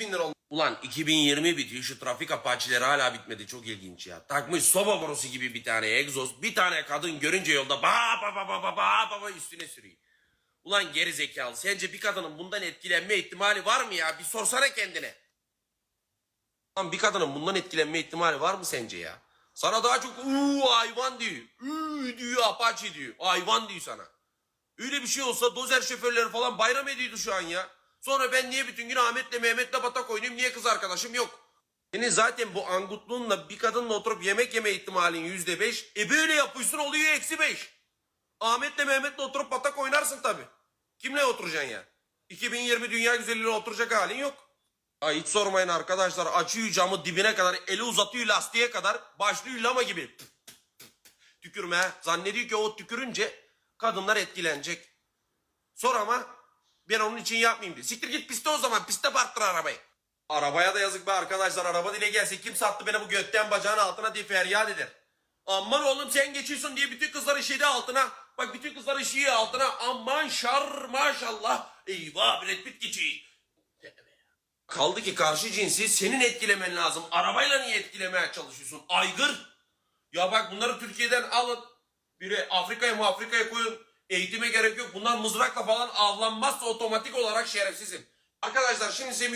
bin lira olmuş. Ulan 2020 bitiyor şu trafik apaçileri hala bitmedi çok ilginç ya. Takmış soba borusu gibi bir tane egzoz bir tane kadın görünce yolda ba ba ba ba ba ba ba üstüne sürüyor. Ulan geri zekalı sence bir kadının bundan etkilenme ihtimali var mı ya bir sorsana kendine. Lan bir kadının bundan etkilenme ihtimali var mı sence ya? Sana daha çok uuu hayvan diyor. Uuu diyor apaçi diyor. Hayvan diyor sana. Öyle bir şey olsa dozer şoförleri falan bayram ediyordu şu an ya. Sonra ben niye bütün gün Ahmet'le Mehmet'le batak oynayayım niye kız arkadaşım yok? Senin zaten bu angutluğunla bir kadınla oturup yemek yeme ihtimalin yüzde beş. E böyle yapıyorsun oluyor eksi beş. Ahmet'le Mehmet'le oturup batak oynarsın tabi. Kimle oturacaksın ya? 2020 dünya güzelliğine oturacak halin yok. Ay hiç sormayın arkadaşlar açıyor camı dibine kadar eli uzatıyor lastiğe kadar başlıyor lama gibi. Tükürme. Zannediyor ki o tükürünce kadınlar etkilenecek. Sor ama ben onun için yapmayayım diyor. Siktir git piste o zaman piste parktır arabayı. Arabaya da yazık be arkadaşlar araba dile gelse kim sattı beni bu götten bacağın altına diye feryat eder. Aman oğlum sen geçiyorsun diye bütün kızlar işedi altına. Bak bütün kızlar işiyor altına. Aman şar maşallah. Eyvah Brad Pitt geçiyor. Kaldı ki karşı cinsi senin etkilemen lazım. Arabayla niye etkilemeye çalışıyorsun? Aygır. Ya bak bunları Türkiye'den alın. Biri Afrika'ya mı Afrika'ya koyun. Eğitime gerek yok. Bunlar mızrakla falan avlanmazsa otomatik olarak şerefsizim. Arkadaşlar şimdi size